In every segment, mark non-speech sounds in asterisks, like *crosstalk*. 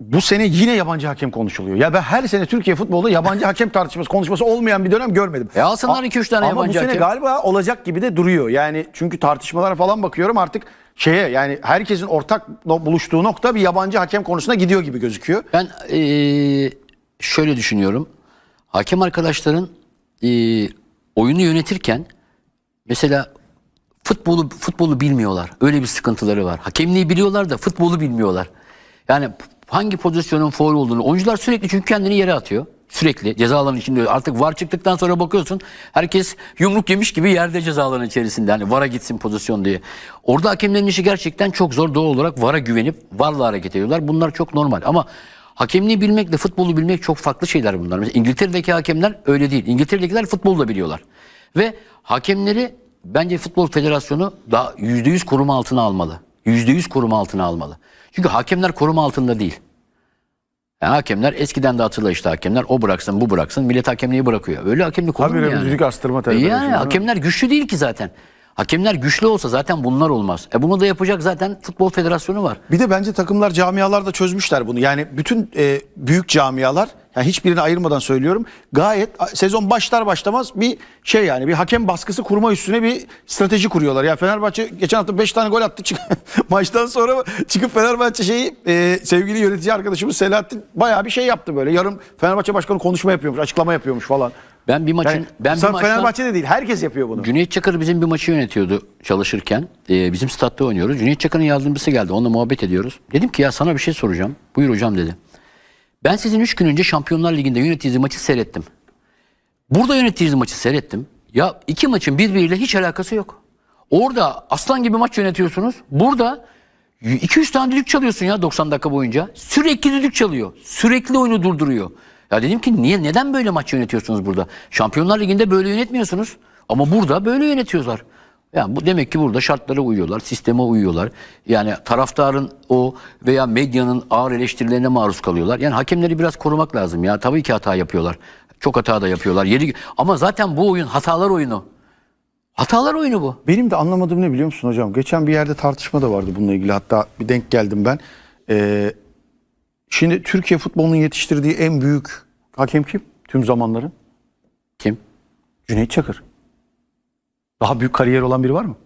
bu sene yine yabancı hakem konuşuluyor. Ya ben her sene Türkiye futbolda yabancı hakem tartışması konuşması olmayan bir dönem görmedim. E alsınlar A- 2-3 tane Ama bu yabancı sene hakem. galiba olacak gibi de duruyor. Yani çünkü tartışmalara falan bakıyorum artık şeye yani herkesin ortak buluştuğu nokta bir yabancı hakem konusuna gidiyor gibi gözüküyor. Ben eee, şöyle düşünüyorum. Hakem arkadaşların eee, oyunu yönetirken mesela futbolu futbolu bilmiyorlar. Öyle bir sıkıntıları var. Hakemliği biliyorlar da futbolu bilmiyorlar. Yani hangi pozisyonun faul olduğunu oyuncular sürekli çünkü kendini yere atıyor. Sürekli ceza alanı içinde artık var çıktıktan sonra bakıyorsun herkes yumruk yemiş gibi yerde ceza alanı içerisinde hani vara gitsin pozisyon diye. Orada hakemlerin işi gerçekten çok zor doğal olarak vara güvenip varla hareket ediyorlar. Bunlar çok normal ama hakemliği bilmekle futbolu bilmek çok farklı şeyler bunlar. Mesela İngiltere'deki hakemler öyle değil. İngiltere'dekiler futbolu da biliyorlar. Ve hakemleri bence Futbol Federasyonu daha %100 koruma altına almalı. %100 koruma altına almalı. Çünkü hakemler koruma altında değil. Yani hakemler eskiden de hatırla işte hakemler o bıraksın bu bıraksın millet hakemliği bırakıyor. Öyle hakemlik olur mu Habire yani? düdük astırma diyorsun, Yani hakemler güçlü değil ki zaten. Hakemler güçlü olsa zaten bunlar olmaz. E bunu da yapacak zaten Futbol Federasyonu var. Bir de bence takımlar camialar da çözmüşler bunu. Yani bütün e, büyük camialar yani hiçbirini ayırmadan söylüyorum. Gayet sezon başlar başlamaz bir şey yani bir hakem baskısı kurma üstüne bir strateji kuruyorlar. Ya Fenerbahçe geçen hafta 5 tane gol attı. Çık- *laughs* Maçtan sonra çıkıp Fenerbahçe şeyi e, sevgili yönetici arkadaşımız Selahattin bayağı bir şey yaptı böyle. Yarım Fenerbahçe başkanı konuşma yapıyormuş, açıklama yapıyormuş falan. Ben bir maçın Yani ben bir maçtan Fenerbahçe'de değil herkes yapıyor bunu. Cüneyt Çakır bizim bir maçı yönetiyordu çalışırken. Ee, bizim statta oynuyoruz. Cüneyt Çakır'ın yardımcısı geldi. Onunla muhabbet ediyoruz. Dedim ki ya sana bir şey soracağım. Buyur hocam dedi. Ben sizin 3 gün önce Şampiyonlar Ligi'nde yönettiğiniz maçı seyrettim. Burada yönettiğiniz maçı seyrettim. Ya iki maçın birbiriyle hiç alakası yok. Orada aslan gibi maç yönetiyorsunuz. Burada 200 tane düdük çalıyorsun ya 90 dakika boyunca. Sürekli düdük çalıyor. Sürekli oyunu durduruyor. Ya dedim ki niye neden böyle maç yönetiyorsunuz burada? Şampiyonlar Ligi'nde böyle yönetmiyorsunuz. Ama burada böyle yönetiyorlar. Yani bu demek ki burada şartlara uyuyorlar, sisteme uyuyorlar. Yani taraftarın o veya medyanın ağır eleştirilerine maruz kalıyorlar. Yani hakemleri biraz korumak lazım ya. Tabii ki hata yapıyorlar. Çok hata da yapıyorlar. Yeri ama zaten bu oyun hatalar oyunu. Hatalar oyunu bu. Benim de anlamadığım ne biliyor musun hocam? Geçen bir yerde tartışma da vardı bununla ilgili. Hatta bir denk geldim ben. Ee, şimdi Türkiye futbolunun yetiştirdiği en büyük hakem kim? Tüm zamanların. Kim? Cüneyt Çakır. Daha büyük kariyer olan biri var mı?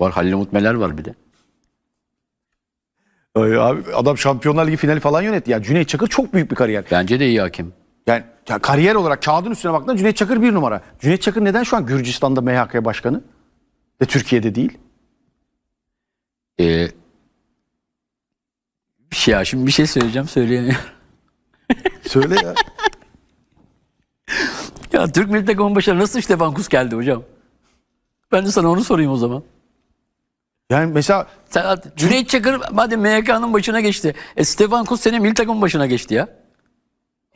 Var Halil Umut Meler var bir de. Ay abi adam Şampiyonlar Ligi finali falan yönetti. Ya Cüneyt Çakır çok büyük bir kariyer. Bence de iyi hakem. Yani ya kariyer olarak kağıdın üstüne baktığında Cüneyt Çakır bir numara. Cüneyt Çakır neden şu an Gürcistan'da MHK başkanı? Ve Türkiye'de değil. Ee, bir şey ya şimdi bir şey söyleyeceğim söyleyemiyorum. Söyle ya. *laughs* ya Türk Milli Takımın başına nasıl Stefan Kus geldi hocam? Ben de sana onu sorayım o zaman. Yani mesela Sen, Cüneyt Çakır madem MHK'nın başına geçti. E Stefan Kus senin milli takımın başına geçti ya.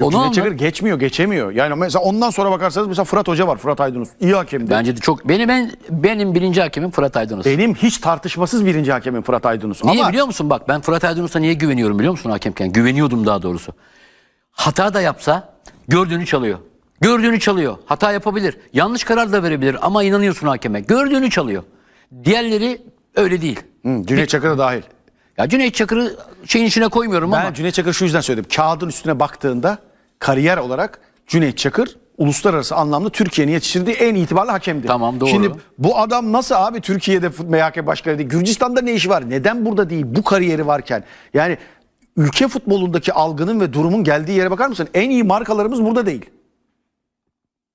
Onu Cüneyt anla. Çakır geçmiyor, geçemiyor. Yani mesela ondan sonra bakarsanız mesela Fırat Hoca var, Fırat Aydınus. İyi hakemdi. Bence de çok benim en, benim birinci hakemim Fırat Aydınus. Benim hiç tartışmasız birinci hakemim Fırat Aydınus. Niye Ama biliyor musun? Bak ben Fırat Aydınus'a niye güveniyorum biliyor musun hakemken? Güveniyordum daha doğrusu. Hata da yapsa gördüğünü çalıyor. Gördüğünü çalıyor. Hata yapabilir. Yanlış karar da verebilir ama inanıyorsun hakeme. Gördüğünü çalıyor. Diğerleri öyle değil. Hı, Cüneyt Çakır da dahil. Ya Cüneyt Çakır'ı şeyin içine koymuyorum Ben ama Cüneyt Çakır şu yüzden söyledim. Kağıdın üstüne baktığında kariyer olarak Cüneyt Çakır uluslararası anlamda Türkiye'nin yetiştirdiği en itibarlı hakemdi. Tamam, doğru. Şimdi bu adam nasıl abi Türkiye'de MHK başkanı değil? Gürcistan'da ne işi var? Neden burada değil? Bu kariyeri varken. Yani ülke futbolundaki algının ve durumun geldiği yere bakar mısın? En iyi markalarımız burada değil.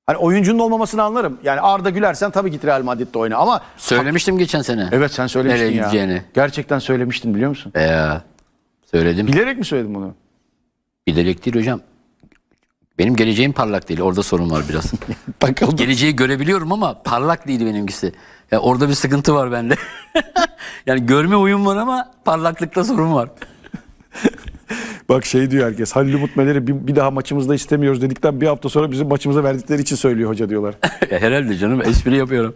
Hani oyuncunun olmamasını anlarım. Yani Arda Gülersen tabii git Real Madrid'de oyna ama söylemiştim geçen sene. evet sen söylemiştin Nereye ya. gideceğini. Gerçekten söylemiştin biliyor musun? Ee, söyledim. Bilerek mi söyledin bunu? Bilerek değil hocam. Benim geleceğim parlak değil. Orada sorun var biraz. *laughs* Bakalım. Geleceği görebiliyorum ama parlak değil benimkisi. Ya orada bir sıkıntı var bende. *laughs* yani görme uyum var ama parlaklıkta sorun var. *laughs* Bak şey diyor herkes Halil Umut Meler'i bir, bir daha maçımızda istemiyoruz dedikten bir hafta sonra bizim maçımıza verdikleri için söylüyor hoca diyorlar. *laughs* Herhalde canım espri yapıyorum.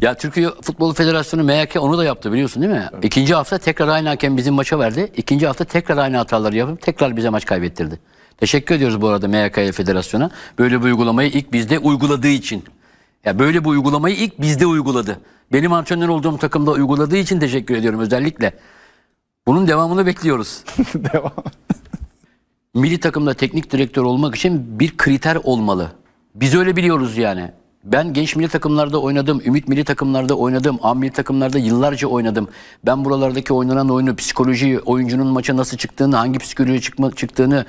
Ya Türkiye Futbol Federasyonu MHK onu da yaptı biliyorsun değil mi? İkinci hafta tekrar aynı hakem bizim maça verdi. İkinci hafta tekrar aynı hataları yapıp tekrar bize maç kaybettirdi. Teşekkür ediyoruz bu arada MHK'ya Federasyon'a. Böyle bir uygulamayı ilk bizde uyguladığı için. Ya böyle bir uygulamayı ilk bizde uyguladı. Benim antrenör olduğum takımda uyguladığı için teşekkür ediyorum özellikle. Bunun devamını bekliyoruz. *laughs* Devam. Milli takımda teknik direktör olmak için bir kriter olmalı. Biz öyle biliyoruz yani. Ben genç milli takımlarda oynadım, ümit milli takımlarda oynadım, am milli takımlarda yıllarca oynadım. Ben buralardaki oynanan oyunu, psikolojiyi, oyuncunun maça nasıl çıktığını, hangi psikolojiye çıkma, çıktığını,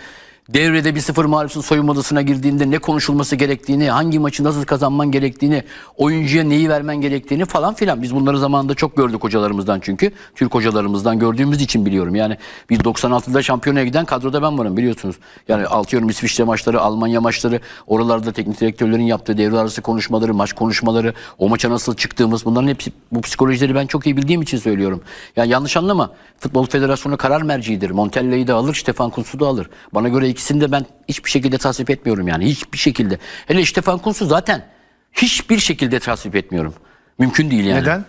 devrede bir sıfır mağlupsun soyunma odasına girdiğinde ne konuşulması gerektiğini, hangi maçı nasıl kazanman gerektiğini, oyuncuya neyi vermen gerektiğini falan filan. Biz bunları zamanında çok gördük hocalarımızdan çünkü. Türk hocalarımızdan gördüğümüz için biliyorum. Yani biz 96'da şampiyonaya giden kadroda ben varım biliyorsunuz. Yani atıyorum İsviçre maçları, Almanya maçları, oralarda teknik direktörlerin yaptığı devre arası konuşmaları, maç konuşmaları, o maça nasıl çıktığımız bunların hepsi bu psikolojileri ben çok iyi bildiğim için söylüyorum. Yani yanlış anlama. Futbol Federasyonu karar merciidir. Montella'yı da alır, Stefan Kuntz'u da alır. Bana göre ikisini de ben hiçbir şekilde tasvip etmiyorum yani. Hiçbir şekilde. Hele Stefan Kuntz'u zaten hiçbir şekilde tasvip etmiyorum. Mümkün değil yani. Neden?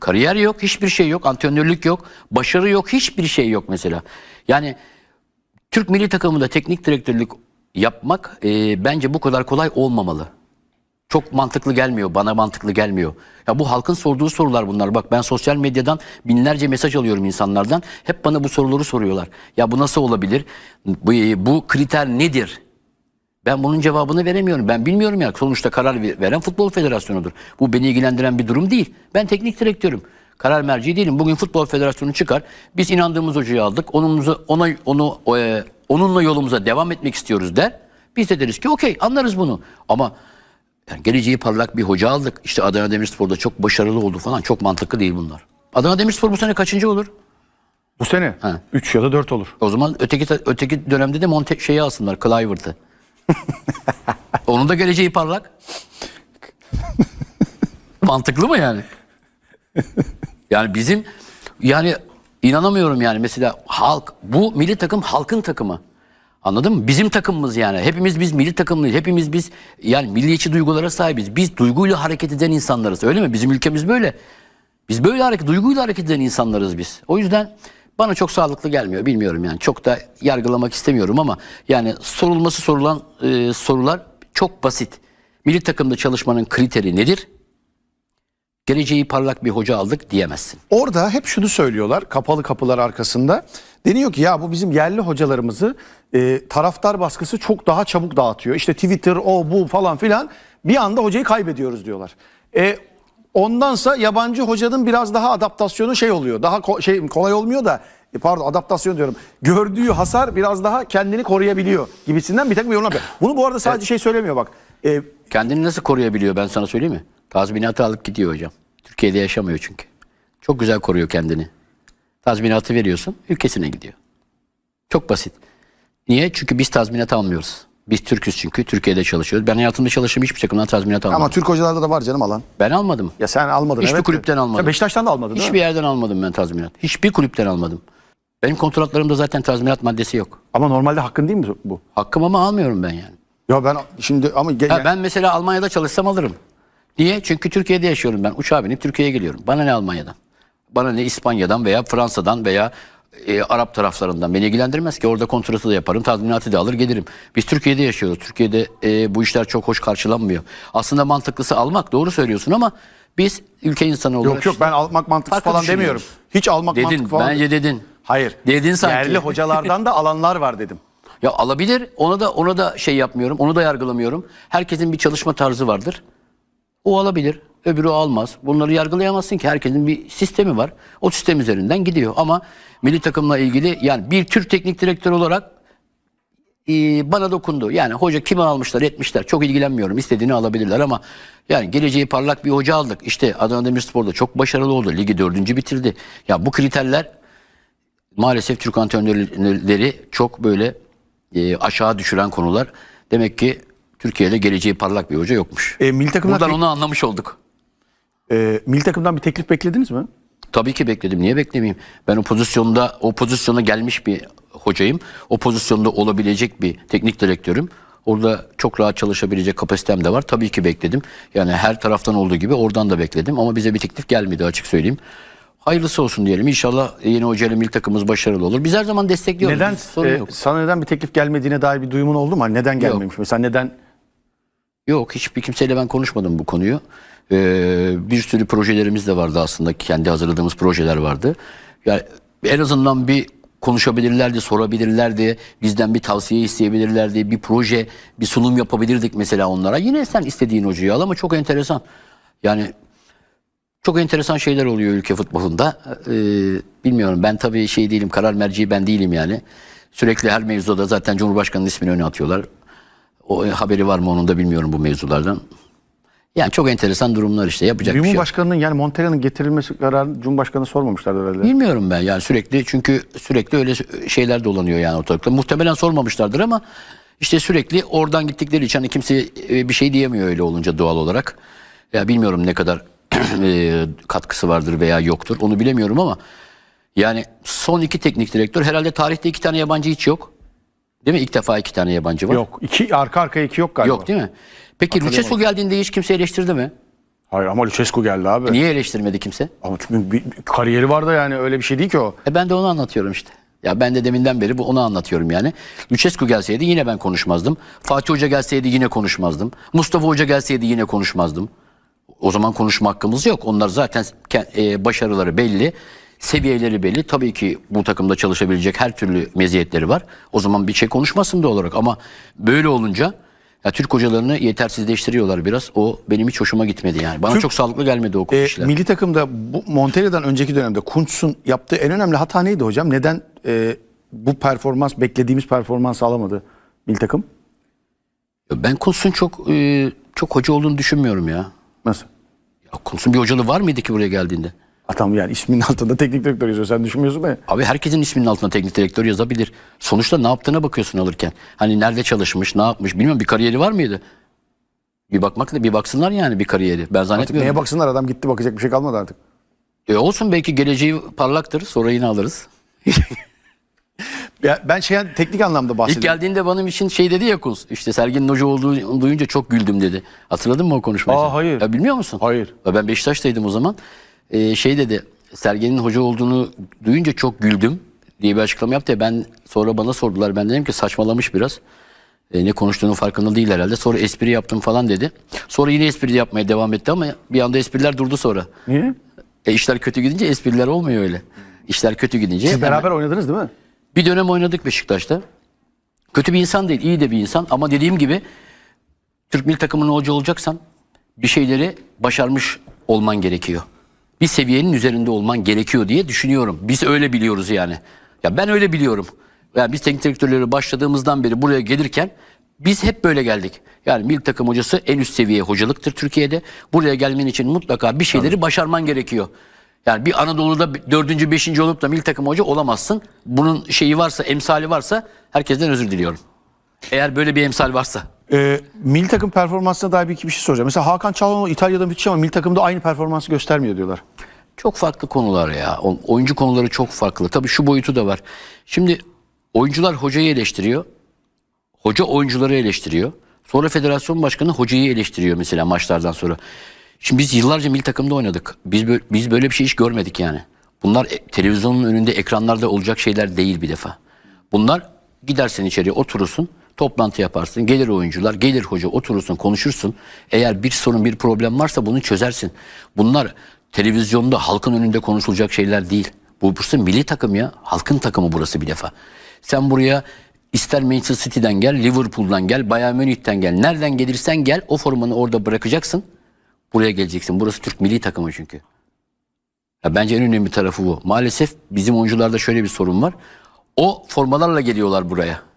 Kariyer yok, hiçbir şey yok, antrenörlük yok, başarı yok, hiçbir şey yok mesela. Yani Türk milli takımında teknik direktörlük yapmak e, bence bu kadar kolay olmamalı. Çok mantıklı gelmiyor, bana mantıklı gelmiyor. Ya bu halkın sorduğu sorular bunlar. Bak ben sosyal medyadan binlerce mesaj alıyorum insanlardan. Hep bana bu soruları soruyorlar. Ya bu nasıl olabilir? Bu, bu kriter nedir? Ben bunun cevabını veremiyorum. Ben bilmiyorum ya. Sonuçta karar ver- veren Futbol Federasyonu'dur. Bu beni ilgilendiren bir durum değil. Ben teknik direktörüm. Karar merci değilim. Bugün Futbol Federasyonu çıkar. Biz inandığımız hocayı aldık. Onumuza, ona, onu, e, onunla yolumuza devam etmek istiyoruz der. Biz de deriz ki okey anlarız bunu. Ama yani geleceği parlak bir hoca aldık. İşte Adana Demirspor'da çok başarılı oldu falan. Çok mantıklı değil bunlar. Adana Demirspor bu sene kaçıncı olur? Bu sene Ha. 3 ya da 4 olur. O zaman öteki öteki dönemde de Monte şeyi alsınlar, Clivert'ı. *laughs* Onun da geleceği parlak. *laughs* Mantıklı mı yani? Yani bizim yani inanamıyorum yani mesela halk bu milli takım halkın takımı. Anladın mı? Bizim takımımız yani. Hepimiz biz milli takımlıyız. Hepimiz biz yani milliyetçi duygulara sahibiz. Biz duyguyla hareket eden insanlarız. Öyle mi? Bizim ülkemiz böyle. Biz böyle hareket, duyguyla hareket eden insanlarız biz. O yüzden bana çok sağlıklı gelmiyor. Bilmiyorum yani. Çok da yargılamak istemiyorum ama yani sorulması sorulan e, sorular çok basit. Milli takımda çalışmanın kriteri nedir? Geleceği parlak bir hoca aldık diyemezsin. Orada hep şunu söylüyorlar kapalı kapılar arkasında. Deniyor ki ya bu bizim yerli hocalarımızı e, taraftar baskısı çok daha çabuk dağıtıyor. İşte Twitter o bu falan filan bir anda hocayı kaybediyoruz diyorlar. E, ondansa yabancı hocanın biraz daha adaptasyonu şey oluyor. Daha ko- şey kolay olmuyor da e, pardon adaptasyon diyorum. Gördüğü hasar biraz daha kendini koruyabiliyor gibisinden bir takım yorumlar. yapıyor. Bunu bu arada sadece şey söylemiyor bak. E, Kendini nasıl koruyabiliyor ben sana söyleyeyim mi? Tazminatı alıp gidiyor hocam. Türkiye'de yaşamıyor çünkü. Çok güzel koruyor kendini. Tazminatı veriyorsun, ülkesine gidiyor. Çok basit. Niye? Çünkü biz tazminat almıyoruz. Biz Türküz çünkü. Türkiye'de çalışıyoruz. Ben hayatımda çalıştığım hiçbir takımdan tazminat almadım. ama Türk hocalarda da var canım alan. Ben almadım. Ya sen almadın Hiçbir evet. kulüpten almadım. Sen Beşiktaş'tan da almadın Hiçbir yerden almadım ben tazminat. Hiçbir kulüpten almadım. Benim kontratlarımda zaten tazminat maddesi yok. Ama normalde hakkın değil mi bu? Hakkım ama almıyorum ben yani. Ya ben şimdi ama Ha, ben mesela Almanya'da çalışsam alırım. Niye? Çünkü Türkiye'de yaşıyorum ben. Uçağa binip Türkiye'ye geliyorum. Bana ne Almanya'dan? Bana ne İspanya'dan veya Fransa'dan veya e, Arap taraflarından. Beni ilgilendirmez ki. Orada kontratı da yaparım. Tazminatı da alır gelirim. Biz Türkiye'de yaşıyoruz. Türkiye'de e, bu işler çok hoş karşılanmıyor. Aslında mantıklısı almak. Doğru söylüyorsun ama biz ülke insanı olarak... yok yok ben almak mantıksız Farklı falan demiyorum. Hiç almak Dedin. mantıklı falan. Bence dedin. Hayır. Dedin sanki. Yerli *laughs* hocalardan da alanlar var dedim. Ya alabilir. Ona da ona da şey yapmıyorum. Onu da yargılamıyorum. Herkesin bir çalışma tarzı vardır. O alabilir. Öbürü almaz. Bunları yargılayamazsın ki. Herkesin bir sistemi var. O sistem üzerinden gidiyor. Ama milli takımla ilgili yani bir Türk teknik direktör olarak e, bana dokundu. Yani hoca kimi almışlar etmişler. Çok ilgilenmiyorum. İstediğini alabilirler ama yani geleceği parlak bir hoca aldık. İşte Adana Demirspor'da çok başarılı oldu. Ligi dördüncü bitirdi. Ya bu kriterler maalesef Türk antrenörleri çok böyle e, aşağı düşüren konular. Demek ki Türkiye'de geleceği parlak bir hoca yokmuş. E, milli takımdan Buradan onu anlamış olduk. e, milli takımdan bir teklif beklediniz mi? Tabii ki bekledim. Niye beklemeyeyim? Ben o pozisyonda o pozisyona gelmiş bir hocayım. O pozisyonda olabilecek bir teknik direktörüm. Orada çok rahat çalışabilecek kapasitem de var. Tabii ki bekledim. Yani her taraftan olduğu gibi oradan da bekledim. Ama bize bir teklif gelmedi açık söyleyeyim. Hayırlısı olsun diyelim. İnşallah yeni hocayla milli takımımız başarılı olur. Biz her zaman destekliyoruz. Neden Sorun e, yok. sana neden bir teklif gelmediğine dair bir duyumun oldu mu? Hani neden gelmemiş? Mesela neden Yok hiçbir kimseyle ben konuşmadım bu konuyu. Ee, bir sürü projelerimiz de vardı aslında. Kendi hazırladığımız projeler vardı. Yani en azından bir konuşabilirlerdi, sorabilirlerdi. Bizden bir tavsiye isteyebilirlerdi. Bir proje, bir sunum yapabilirdik mesela onlara. Yine sen istediğin hocayı al ama çok enteresan. Yani çok enteresan şeyler oluyor ülke futbolunda. Ee, bilmiyorum ben tabii şey değilim karar merci ben değilim yani. Sürekli her mevzuda zaten Cumhurbaşkanı'nın ismini öne atıyorlar. O haberi var mı onun da bilmiyorum bu mevzulardan. Yani çok enteresan durumlar işte yapacak bir şey yok. Cumhurbaşkanının yani Montella'nın getirilmesi kararını Cumhurbaşkanı sormamışlardı herhalde. Bilmiyorum ben yani sürekli çünkü sürekli öyle şeyler dolanıyor yani ortalıkta. Muhtemelen sormamışlardır ama işte sürekli oradan gittikleri için hani kimse e, bir şey diyemiyor öyle olunca doğal olarak. Ya bilmiyorum ne kadar *clears throat* e, katkısı vardır veya yoktur onu bilemiyorum ama yani son iki teknik direktör herhalde tarihte iki tane yabancı hiç yok. Değil mi? İlk defa iki tane yabancı var. Yok. iki arka arkaya iki yok galiba. Yok değil mi? Peki Lucescu geldiğinde hiç kimse eleştirdi mi? Hayır ama Lucescu geldi abi. Niye eleştirmedi kimse? Ama çünkü bir, bir kariyeri var da yani öyle bir şey değil ki o. E ben de onu anlatıyorum işte. Ya ben de deminden beri bu onu anlatıyorum yani. Lucescu gelseydi yine ben konuşmazdım. Fatih Hoca gelseydi yine konuşmazdım. Mustafa Hoca gelseydi yine konuşmazdım. O zaman konuşma hakkımız yok. Onlar zaten e, başarıları belli. Seviyeleri belli. Tabii ki bu takımda çalışabilecek her türlü meziyetleri var. O zaman bir şey konuşmasın da olarak ama böyle olunca ya Türk hocalarını yetersizleştiriyorlar biraz. O benim hiç hoşuma gitmedi yani. Bana Türk- çok sağlıklı gelmedi o E, işler. milli takımda bu Montella'dan önceki dönemde Kuntz'un yaptığı en önemli hata neydi hocam? Neden e, bu performans beklediğimiz performans alamadı milli takım? Ben Kuntz'un çok e, çok hoca olduğunu düşünmüyorum ya. Nasıl? Ya Kuntz'un bir hocalığı var mıydı ki buraya geldiğinde? Adam yani isminin altında teknik direktör yazıyor. Sen düşünmüyorsun mu? Abi herkesin isminin altına teknik direktör yazabilir. Sonuçta ne yaptığına bakıyorsun alırken. Hani nerede çalışmış, ne yapmış bilmiyorum bir kariyeri var mıydı? Bir bakmakla bir baksınlar yani bir kariyeri. Ben Artık zannetmiyorum. neye baksınlar adam gitti bakacak bir şey kalmadı artık. E olsun belki geleceği parlaktır. Sonra yine alırız. *laughs* Ya ben şey teknik anlamda İlk bahsediyorum. geldiğinde benim için şey dedi ya Kunz. İşte Sergen'in hoca olduğunu duyunca çok güldüm dedi. Hatırladın mı o konuşmayı? Aa, sen? hayır. Ya bilmiyor musun? Hayır. Ya Ben Beşiktaş'taydım o zaman. Ee, şey dedi. Sergen'in hoca olduğunu duyunca çok güldüm diye bir açıklama yaptı ya. Ben sonra bana sordular. Ben dedim ki saçmalamış biraz. E, ne konuştuğunun farkında değil herhalde. Sonra espri yaptım falan dedi. Sonra yine espri yapmaya devam etti ama bir anda espriler durdu sonra. Niye? E işler kötü gidince espriler olmuyor öyle. İşler kötü gidince Siz hemen- beraber oynadınız değil mi? bir dönem oynadık Beşiktaş'ta. Kötü bir insan değil, iyi de bir insan. Ama dediğim gibi Türk milli takımının hoca olacaksan bir şeyleri başarmış olman gerekiyor. Bir seviyenin üzerinde olman gerekiyor diye düşünüyorum. Biz öyle biliyoruz yani. Ya ben öyle biliyorum. Yani biz teknik direktörleri başladığımızdan beri buraya gelirken biz hep böyle geldik. Yani milli takım hocası en üst seviye hocalıktır Türkiye'de. Buraya gelmen için mutlaka bir şeyleri başarman gerekiyor. Yani bir Anadolu'da dördüncü, beşinci olup da milli takım hoca olamazsın. Bunun şeyi varsa, emsali varsa herkesten özür diliyorum. Eğer böyle bir emsal varsa. Ee, milli takım performansına dair bir iki bir şey soracağım. Mesela Hakan Çalhanoğlu İtalya'da müthiş ama milli takımda aynı performansı göstermiyor diyorlar. Çok farklı konular ya. Oyuncu konuları çok farklı. Tabii şu boyutu da var. Şimdi oyuncular hocayı eleştiriyor. Hoca oyuncuları eleştiriyor. Sonra federasyon başkanı hocayı eleştiriyor mesela maçlardan sonra. Şimdi biz yıllarca milli takımda oynadık. Biz biz böyle bir şey hiç görmedik yani. Bunlar e, televizyonun önünde ekranlarda olacak şeyler değil bir defa. Bunlar gidersin içeriye oturursun, toplantı yaparsın, gelir oyuncular, gelir hoca oturursun, konuşursun. Eğer bir sorun, bir problem varsa bunu çözersin. Bunlar televizyonda halkın önünde konuşulacak şeyler değil. Bu burası milli takım ya. Halkın takımı burası bir defa. Sen buraya ister Manchester City'den gel, Liverpool'dan gel, Bayern Münih'ten gel. Nereden gelirsen gel o formanı orada bırakacaksın. Buraya geleceksin. Burası Türk milli takımı çünkü. Ya bence en önemli tarafı bu. Maalesef bizim oyuncularda şöyle bir sorun var. O formalarla geliyorlar buraya.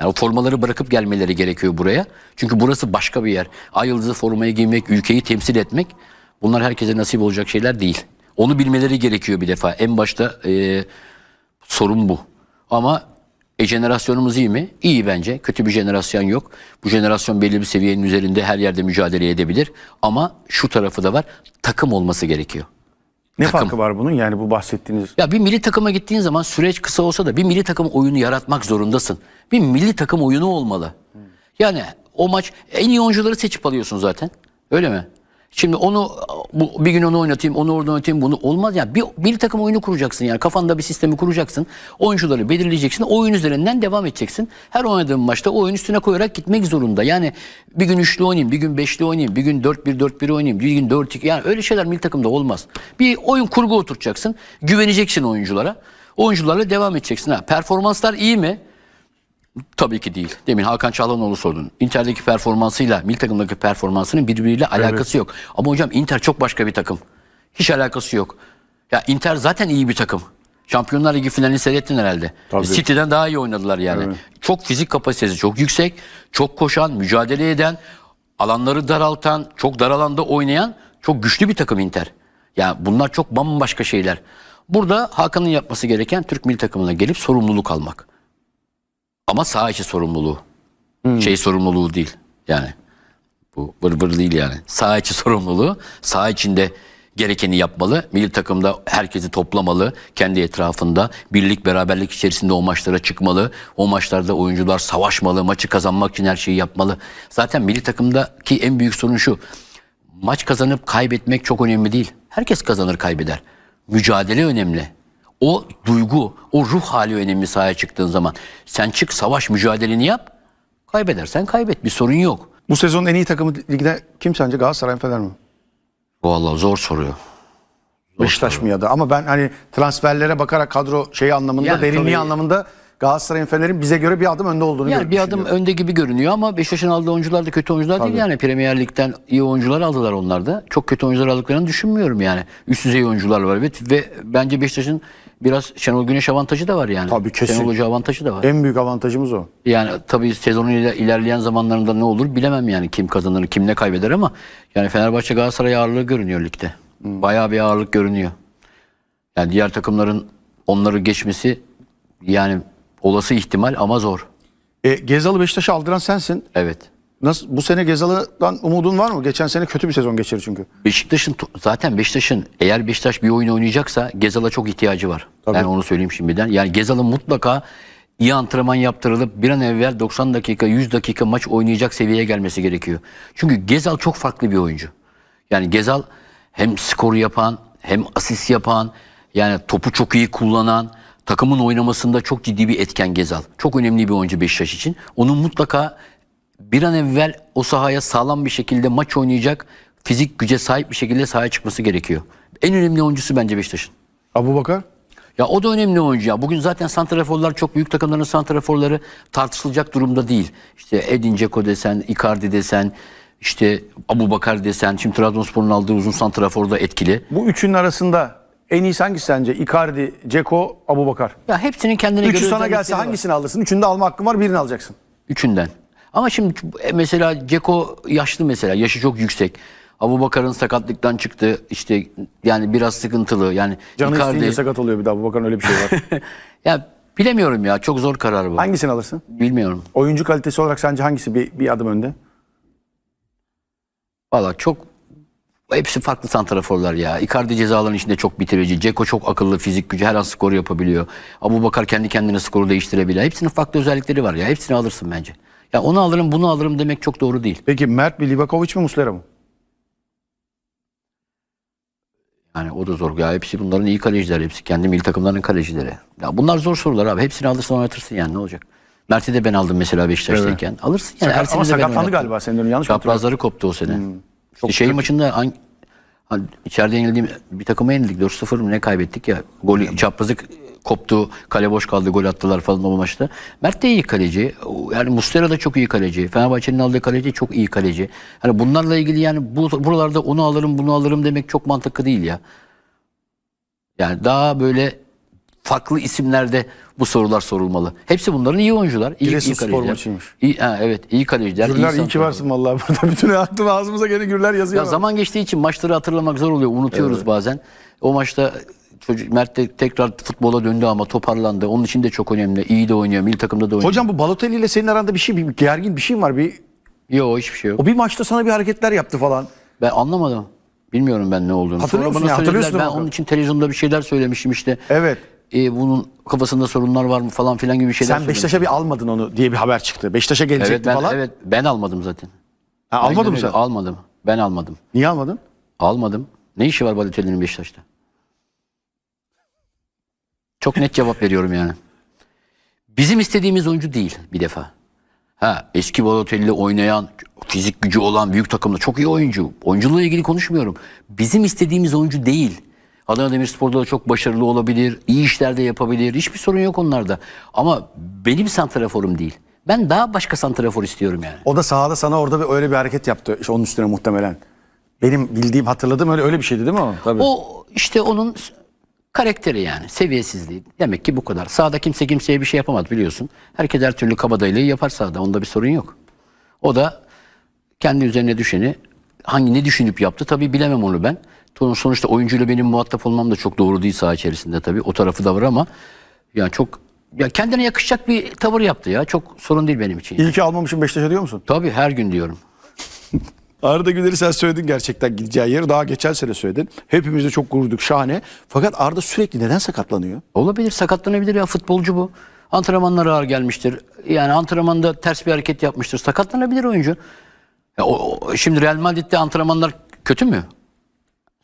Yani o formaları bırakıp gelmeleri gerekiyor buraya. Çünkü burası başka bir yer. Ay yıldızı formayı giymek, ülkeyi temsil etmek bunlar herkese nasip olacak şeyler değil. Onu bilmeleri gerekiyor bir defa. En başta e, sorun bu. Ama e, jenerasyonumuz iyi mi? İyi bence. Kötü bir jenerasyon yok. Bu jenerasyon belli bir seviyenin üzerinde her yerde mücadele edebilir. Ama şu tarafı da var. Takım olması gerekiyor. Ne Takım. farkı var bunun yani bu bahsettiğiniz? Ya bir milli takıma gittiğin zaman süreç kısa olsa da bir milli takım oyunu yaratmak zorundasın. Bir milli takım oyunu olmalı. Yani o maç en iyi oyuncuları seçip alıyorsun zaten. Öyle mi? Şimdi onu bu bir gün onu oynatayım, onu orada oynatayım bunu olmaz yani. Bir milli takım oyunu kuracaksın yani kafanda bir sistemi kuracaksın. Oyuncuları belirleyeceksin. Oyun üzerinden devam edeceksin. Her oynadığın maçta oyun üstüne koyarak gitmek zorunda. Yani bir gün üçlü oynayayım, bir gün beşli oynayayım, bir gün 4-1-4-1 oynayayım, bir gün 4-2 yani öyle şeyler milli takımda olmaz. Bir oyun kurgu oturtacaksın. Güveneceksin oyunculara. Oyuncularla devam edeceksin. Ha, performanslar iyi mi? Tabii ki değil. Demin Hakan Çalhanoğlu sordun. Inter'deki performansıyla milli takımdaki performansının birbiriyle alakası yok. Ama hocam Inter çok başka bir takım. Hiç alakası yok. Ya Inter zaten iyi bir takım. Şampiyonlar Ligi finalini seyrettin herhalde. Tabii. City'den daha iyi oynadılar yani. Çok fizik kapasitesi çok yüksek. Çok koşan, mücadele eden, alanları daraltan, çok dar alanda oynayan çok güçlü bir takım Inter. Yani bunlar çok bambaşka şeyler. Burada Hakan'ın yapması gereken Türk milli takımına gelip sorumluluk almak. Ama saha içi sorumluluğu. Şey sorumluluğu değil. Yani bu vır vır değil yani. Saha içi *laughs* sorumluluğu. Saha içinde gerekeni yapmalı. Milli takımda herkesi toplamalı. Kendi etrafında birlik beraberlik içerisinde o maçlara çıkmalı. O maçlarda oyuncular savaşmalı. Maçı kazanmak için her şeyi yapmalı. Zaten milli takımdaki en büyük sorun şu. Maç kazanıp kaybetmek çok önemli değil. Herkes kazanır kaybeder. Mücadele önemli. O duygu, o ruh hali önemli sahaya çıktığın zaman. Sen çık savaş mücadeleni yap. Kaybedersen kaybet bir sorun yok. Bu sezonun en iyi takımı ligde kim sence Galatasaray mı Fener mi? Vallahi zor soruyor. Beşiktaş mı ya da ama ben hani transferlere bakarak kadro şeyi anlamında Yani derinliği tabii- anlamında Galatasaray'ın Fener'in bize göre bir adım önde olduğunu Yani bir adım önde gibi görünüyor ama Beşiktaş'ın aldığı oyuncular da kötü oyuncular değil yani. Premier Lig'den iyi oyuncular aldılar onlar da. Çok kötü oyuncular aldıklarını düşünmüyorum yani. Üst düzey oyuncular var evet ve bence Beşiktaş'ın biraz Şenol Güneş avantajı da var yani. Tabii, kesin. Şenol Hoca avantajı da var. En büyük avantajımız o. Yani tabii sezonun iler- ilerleyen zamanlarında ne olur bilemem yani kim kazanır kim ne kaybeder ama yani Fenerbahçe Galatasaray ağırlığı görünüyor ligde. Bayağı bir ağırlık görünüyor. Yani diğer takımların onları geçmesi yani olası ihtimal ama zor. E, Gezal'ı Beşiktaş'a aldıran sensin. Evet. Nasıl bu sene Gezal'dan umudun var mı? Geçen sene kötü bir sezon geçirdi çünkü. Beşiktaş'ın zaten Beşiktaş'ın eğer Beşiktaş bir oyun oynayacaksa Gezal'a çok ihtiyacı var. Tabii. Ben onu söyleyeyim şimdiden. Yani Gezal'ın mutlaka iyi antrenman yaptırılıp bir an evvel 90 dakika 100 dakika maç oynayacak seviyeye gelmesi gerekiyor. Çünkü Gezal çok farklı bir oyuncu. Yani Gezal hem skoru yapan hem asist yapan yani topu çok iyi kullanan takımın oynamasında çok ciddi bir etken Gezal. Çok önemli bir oyuncu Beşiktaş için. Onun mutlaka bir an evvel o sahaya sağlam bir şekilde maç oynayacak fizik güce sahip bir şekilde sahaya çıkması gerekiyor. En önemli oyuncusu bence Beşiktaş'ın. Abu Bakar? Ya o da önemli oyuncu ya. Bugün zaten santraforlar çok büyük takımların santraforları tartışılacak durumda değil. İşte Edin Dzeko desen, Icardi desen, işte Abu Bakar desen. Şimdi Trabzonspor'un aldığı uzun santrafor da etkili. Bu üçünün arasında en iyisi hangisi sence? Icardi, Ceko, Abu Bakar. Ya hepsinin kendine Üçü göre sana özellikleri gelse var. hangisini alırsın? Üçünü de alma hakkın var birini alacaksın. Üçünden. Ama şimdi e, mesela Ceko yaşlı mesela. Yaşı çok yüksek. Abu Bakar'ın sakatlıktan çıktı. İşte yani biraz sıkıntılı. Yani Canı Icardi- isteyince sakat oluyor bir daha Abu Bakar'ın öyle bir şey var. *laughs* Ya bilemiyorum ya. Çok zor karar bu. hangisini alırsın? Bilmiyorum. Oyuncu kalitesi olarak sence hangisi bir, bir adım önde? Valla çok hepsi farklı santraforlar ya. Icardi cezaların içinde çok bitirici. Ceko çok akıllı, fizik gücü her an skoru yapabiliyor. Abu Bakar kendi kendine skoru değiştirebiliyor. Hepsinin farklı özellikleri var ya. Hepsini alırsın bence. Ya onu alırım, bunu alırım demek çok doğru değil. Peki Mert mi, Livakovic mi, Muslera mı? Yani o da zor. Ya hepsi bunların iyi kaleciler. Hepsi kendi milli takımlarının kalecileri. Ya bunlar zor sorular abi. Hepsini alırsın oynatırsın yani ne olacak? Mert'i de ben aldım mesela Beşiktaş'tayken. Alırsın yani. Sakat- Ersin'i ama de ben sakatlandı oynattım. galiba senin yanlış mı hatırlıyorum? Çaprazları koptu o sene. Çok şey kötü. maçında hangi, hani içeride yenildiğim bir takıma yenildik. 4-0 mı ne kaybettik ya. Golü çaprazı koptu. Kale boş kaldı. Gol attılar falan o maçta. Mert de iyi kaleci. Yani Muslera da çok iyi kaleci. Fenerbahçe'nin aldığı kaleci çok iyi kaleci. Hani bunlarla ilgili yani bu buralarda onu alırım bunu alırım demek çok mantıklı değil ya. Yani daha böyle farklı isimlerde bu sorular sorulmalı. Hepsi bunların iyi oyuncular. iyi, iyi Giresunspor kaleciler. maçıymış. İyi, ha, evet iyi kaleciler. Gürler iyi ki santrafor. varsın vallahi *laughs* burada. Bütün aklım ağzımıza gene Gürler yazıyor. Ya ama. zaman geçtiği için maçları hatırlamak zor oluyor. Unutuyoruz bazen. O maçta çocuk Mert de tekrar futbola döndü ama toparlandı. Onun için de çok önemli. İyi de oynuyor. Milli takımda da oynuyor. Hocam bu Balotelli ile senin aranda bir şey, bir gergin bir şey mi var? Bir, Yok hiçbir şey yok. o bir maçta sana bir hareketler yaptı falan. Ben anlamadım. Bilmiyorum ben ne olduğunu. Hatırlıyor Sonra musun bana ya? Hatırlıyorsun Ben onun için televizyonda bir şeyler söylemiştim işte. Evet. E, bunun kafasında sorunlar var mı falan filan gibi şeyler Sen. Beşiktaş'a bir almadın onu diye bir haber çıktı. Beşiktaş'a gelecekti Evet ben, falan. evet ben almadım zaten. Ha, almadın mı sen? Almadım. Ben almadım. Niye almadın? Almadım. Ne işi var Balotelli'nin Beşiktaş'ta? Çok net cevap veriyorum yani. Bizim istediğimiz oyuncu değil bir defa. Ha eski Balotelli oynayan, fizik gücü olan büyük takımda çok iyi oyuncu. Oyunculuğla ilgili konuşmuyorum. Bizim istediğimiz oyuncu değil. Adana Demirspor'da da çok başarılı olabilir. iyi işler de yapabilir. Hiçbir sorun yok onlarda. Ama benim santraforum değil. Ben daha başka santrafor istiyorum yani. O da sahada sana orada bir, öyle bir hareket yaptı. İşte onun üstüne muhtemelen. Benim bildiğim hatırladığım öyle öyle bir şeydi değil mi o? Tabii. O işte onun karakteri yani seviyesizliği. Demek ki bu kadar. Sağda kimse kimseye bir şey yapamaz biliyorsun. Herkes her türlü kabadayılığı yapar sahada. Onda bir sorun yok. O da kendi üzerine düşeni hangi ne düşünüp yaptı tabii bilemem onu ben. Son- Sonuçta oyuncuyla benim muhatap olmam da çok doğru değil saha içerisinde tabii. O tarafı da var ama yani çok ya kendine yakışacak bir tavır yaptı ya. Çok sorun değil benim için. İyi ki almamışım Beşiktaş'a diyor musun? Tabii her gün diyorum. *laughs* Arda Güler'i sen söyledin gerçekten gideceği yeri. Daha geçen sene söyledin. Hepimiz de çok gururduk şahane. Fakat Arda sürekli neden sakatlanıyor? Olabilir, sakatlanabilir ya futbolcu bu. Antrenmanlara ağır gelmiştir. Yani antrenmanda ters bir hareket yapmıştır. Sakatlanabilir oyuncu. Ya o, o- şimdi Real Madrid'de antrenmanlar kötü mü?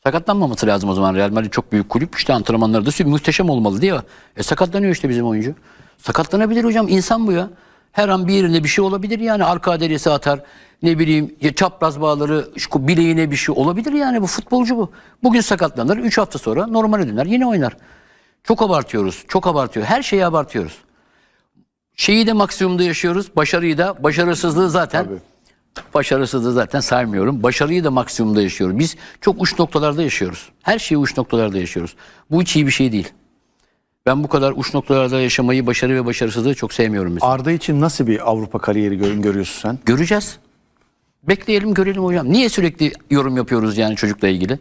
Sakatlanmaması lazım o zaman. Real Madrid çok büyük kulüp. İşte antrenmanları da muhteşem olmalı diye. E sakatlanıyor işte bizim oyuncu. Sakatlanabilir hocam. insan bu ya. Her an bir yerinde bir şey olabilir yani. Arka derisi atar. Ne bileyim ya çapraz bağları, şu bileğine bir şey olabilir yani. Bu futbolcu bu. Bugün sakatlanır. 3 hafta sonra normale döner. Yine oynar. Çok abartıyoruz. Çok abartıyor. Her şeyi abartıyoruz. Şeyi de maksimumda yaşıyoruz. Başarıyı da, başarısızlığı zaten. Başarısızlığı zaten saymıyorum. Başarıyı da maksimumda yaşıyoruz. Biz çok uç noktalarda yaşıyoruz. Her şeyi uç noktalarda yaşıyoruz. Bu hiç iyi bir şey değil. Ben bu kadar uç noktalarda yaşamayı, başarı ve başarısızlığı çok sevmiyorum mesela. Arda için nasıl bir Avrupa kariyeri gör- görüyorsun sen? Göreceğiz. Bekleyelim görelim hocam. Niye sürekli yorum yapıyoruz yani çocukla ilgili?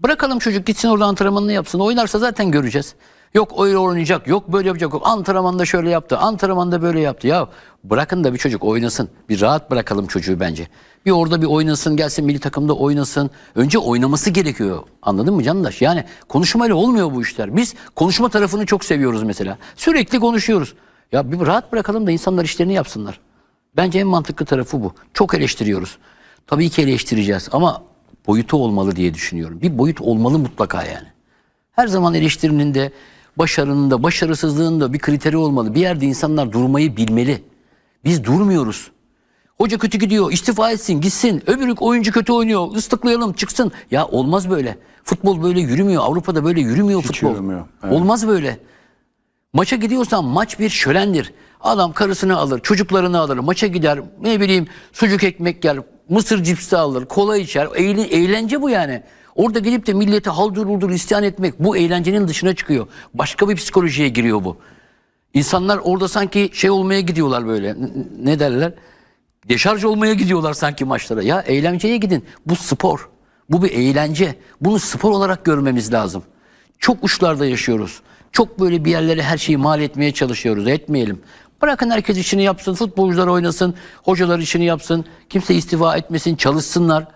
Bırakalım çocuk gitsin orada antrenmanını yapsın. Oynarsa zaten göreceğiz. Yok öyle oynayacak, yok böyle yapacak, yok antrenmanda şöyle yaptı, antrenmanda böyle yaptı. Ya bırakın da bir çocuk oynasın. Bir rahat bırakalım çocuğu bence. Bir orada bir oynasın, gelsin milli takımda oynasın. Önce oynaması gerekiyor. Anladın mı Candaş? Yani konuşmayla olmuyor bu işler. Biz konuşma tarafını çok seviyoruz mesela. Sürekli konuşuyoruz. Ya bir rahat bırakalım da insanlar işlerini yapsınlar. Bence en mantıklı tarafı bu. Çok eleştiriyoruz. Tabii ki eleştireceğiz ama boyutu olmalı diye düşünüyorum. Bir boyut olmalı mutlaka yani. Her zaman eleştirinin de, başarının da, başarısızlığın da bir kriteri olmalı. Bir yerde insanlar durmayı bilmeli. Biz durmuyoruz. Hoca kötü gidiyor, istifa etsin, gitsin. Öbürü oyuncu kötü oynuyor, ıslıklayalım, çıksın. Ya olmaz böyle. Futbol böyle yürümüyor. Avrupa'da böyle yürümüyor futbol. yürümüyor, evet. Olmaz böyle. Maça gidiyorsan maç bir şölendir. Adam karısını alır, çocuklarını alır, maça gider, ne bileyim sucuk ekmek yer, mısır cipsi alır, kola içer. Eğlen- eğlence bu yani. Orada gelip de millete haldır uldur isyan etmek bu eğlencenin dışına çıkıyor. Başka bir psikolojiye giriyor bu. İnsanlar orada sanki şey olmaya gidiyorlar böyle. Ne derler? Deşarj olmaya gidiyorlar sanki maçlara. Ya eğlenceye gidin. Bu spor. Bu bir eğlence. Bunu spor olarak görmemiz lazım. Çok uçlarda yaşıyoruz. Çok böyle bir yerlere her şeyi mal etmeye çalışıyoruz. Etmeyelim. Bırakın herkes işini yapsın. Futbolcular oynasın. Hocalar işini yapsın. Kimse istifa etmesin. Çalışsınlar.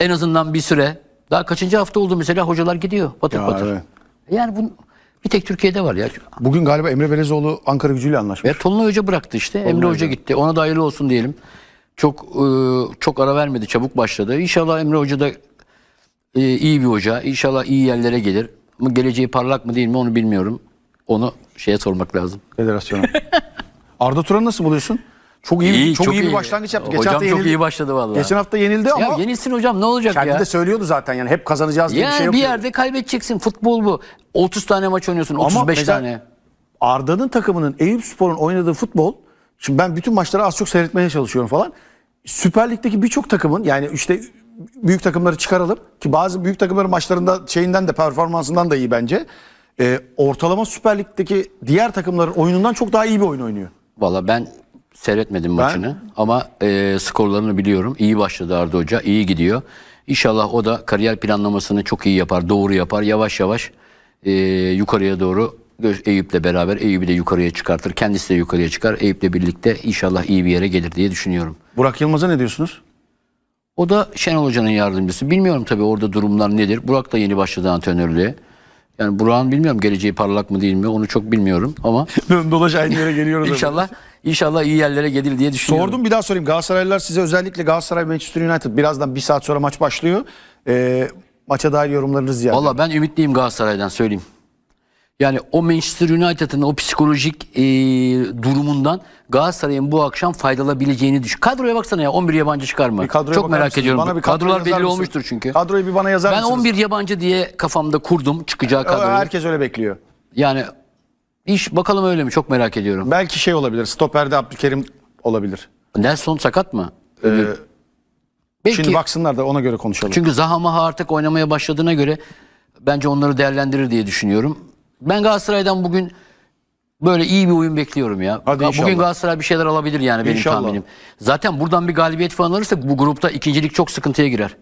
En azından bir süre. Daha kaçıncı hafta oldu mesela hocalar gidiyor. Patır Ya, patır. evet. Yani bu bir tek Türkiye'de var ya. Bugün galiba Emre Belezoğlu Ankara gücüyle anlaşmış. Ve Tolunay Hoca bıraktı işte. Emre Hoca gitti. Ona da hayırlı olsun diyelim. Çok e, çok ara vermedi. Çabuk başladı. İnşallah Emre Hoca da e, iyi bir hoca. İnşallah iyi yerlere gelir. Ama geleceği parlak mı değil mi onu bilmiyorum. Onu şeye sormak lazım. Federasyona. *laughs* Arda Turan'ı nasıl buluyorsun? Çok iyi, çok, iyi bir başlangıç yaptı. Geçen Hocam hafta çok yenildi. iyi başladı vallahi. Geçen hafta yenildi ama ya yenilsin hocam ne olacak kendi ya? de söylüyordu zaten yani hep kazanacağız diye bir Yani şey yok. bir yerde kaybedeceksin. Futbol bu. 30 tane maç oynuyorsun. Ama 35 mesela tane. Arda'nın takımının Eyüp Spor'un oynadığı futbol şimdi ben bütün maçları az çok seyretmeye çalışıyorum falan. Süper Lig'deki birçok takımın yani işte büyük takımları çıkaralım ki bazı büyük takımların maçlarında şeyinden de performansından da iyi bence. Ee, ortalama Süper Lig'deki diğer takımların oyunundan çok daha iyi bir oyun oynuyor. Valla ben seyretmedim maçını ama e, skorlarını biliyorum. İyi başladı Arda Hoca, iyi gidiyor. İnşallah o da kariyer planlamasını çok iyi yapar, doğru yapar. Yavaş yavaş e, yukarıya doğru Eyüp'le beraber Eyüp'ü de yukarıya çıkartır. Kendisi de yukarıya çıkar. Eyüp'le birlikte inşallah iyi bir yere gelir diye düşünüyorum. Burak Yılmaz'a ne diyorsunuz? O da Şenol Hoca'nın yardımcısı. Bilmiyorum tabii orada durumlar nedir. Burak da yeni başladı antrenörlüğe. Yani Burak'ın bilmiyorum geleceği parlak mı değil mi onu çok bilmiyorum ama *laughs* Dön dolaş aynı yere geliyoruz. *laughs* inşallah inşallah iyi yerlere gelir diye düşünüyorum. Sordum bir daha sorayım. Galatasaraylılar size özellikle Galatasaray Manchester United birazdan bir saat sonra maç başlıyor. Ee, maça dair yorumlarınız ziyade. Valla ben ümitliyim Galatasaray'dan söyleyeyim. Yani o Manchester United'ın o psikolojik e, durumundan Galatasaray'ın bu akşam faydalanabileceğini düşün. Kadroya baksana ya 11 yabancı çıkar mı? Çok merak mısınız? ediyorum. Bana bir kadro Kadrolar yazar belli mısın? olmuştur çünkü. Kadroyu bir bana yazar Ben mısınız? 11 yabancı diye kafamda kurdum çıkacağı kadroyu. Herkes öyle bekliyor. Yani iş bakalım öyle mi? Çok merak ediyorum. Belki şey olabilir. Stoperde Abdülkerim olabilir. Nelson sakat mı? Belki Şimdi baksınlar da ona göre konuşalım. çünkü Zaha Maha artık oynamaya başladığına göre bence onları değerlendirir diye düşünüyorum. Ben Galatasaray'dan bugün böyle iyi bir oyun bekliyorum ya. Hadi inşallah. bugün Galatasaray bir şeyler alabilir yani benim İnşallah. tahminim. Zaten buradan bir galibiyet falan alırsa bu grupta ikincilik çok sıkıntıya girer.